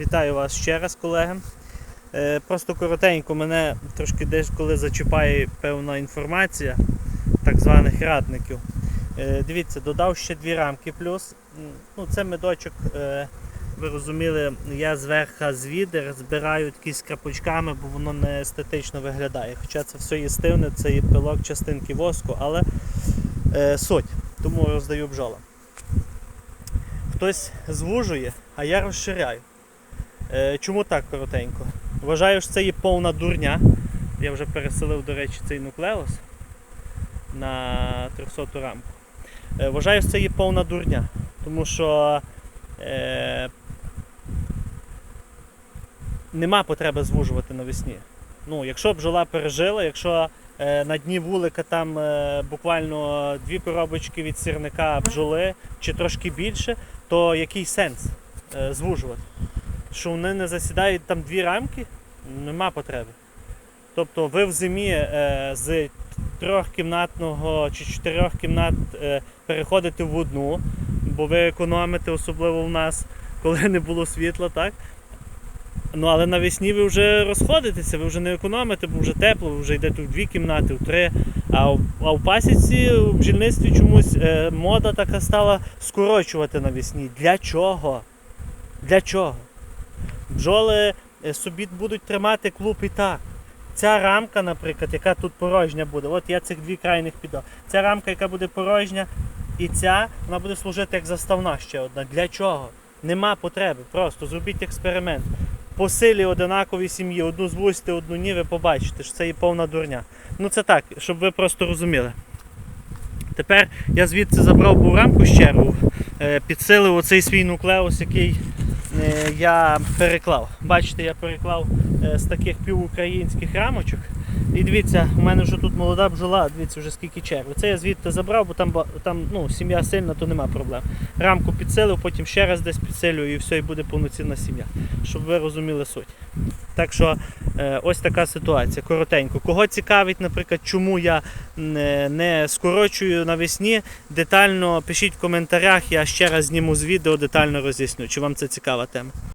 Вітаю вас ще раз, колеги. Е, Просто коротенько мене трошки десь коли зачіпає певна інформація так званих радників. Е, Дивіться, додав ще дві рамки плюс. Ну, це медочок, е, ви розуміли, я зверху з відер збираю такі з крапочками, бо воно не естетично виглядає. Хоча це все їстивне, це є пилок частинки воску, але суть. Тому роздаю бджолам. Хтось звужує, а я розширяю. Е, чому так коротенько? Вважаю, що це є повна дурня. Я вже переселив, до речі, цей нуклеус на 300 рамку. Е, вважаю, що це є повна дурня. Тому що е, нема потреби звужувати навесні. Ну, якщо бджола пережила, якщо е, на дні вулика там е, буквально дві коробочки від сірника бджоли чи трошки більше, то який сенс е, звужувати? Що вони не засідають там дві рамки, нема потреби. Тобто ви в зимі е, з трьохкімнатного чи чотирьох кімнат е, переходите в одну, бо ви економите, особливо в нас, коли не було світла, так? Ну, але навесні ви вже розходитеся, ви вже не економите, бо вже тепло, ви вже йдете в дві кімнати, в три. А в, а в пасіці, в бджільництві чомусь е, мода така стала скорочувати навесні. Для чого? Для чого? Бджоли е, собі будуть тримати клуб і так. Ця рамка, наприклад, яка тут порожня буде, от я цих дві крайних піддав. Ця рамка, яка буде порожня, і ця, вона буде служити як заставна ще одна. Для чого? Нема потреби. Просто зробіть експеримент. По силі одинаковій сім'ї, одну звузьте, одну ні, ви побачите, що це є повна дурня. Ну це так, щоб ви просто розуміли. Тепер я звідси забрав був рамку ще е, підсилив оцей свій нуклеус, який я переклав. Бачите, я переклав е, з таких півукраїнських рамочок. І дивіться, у мене вже тут молода бджола, дивіться вже скільки черви. Це я звідти забрав, бо там, там ну, сім'я сильна, то нема проблем. Рамку підсилив, потім ще раз десь підсилюю і все, і буде повноцінна сім'я. Щоб ви розуміли суть. Так що е, ось така ситуація, коротенько. Кого цікавить, наприклад, чому я не, не скорочую навесні, детально пишіть в коментарях, я ще раз зніму з відео, детально роз'ясню, чи вам це цікава тема.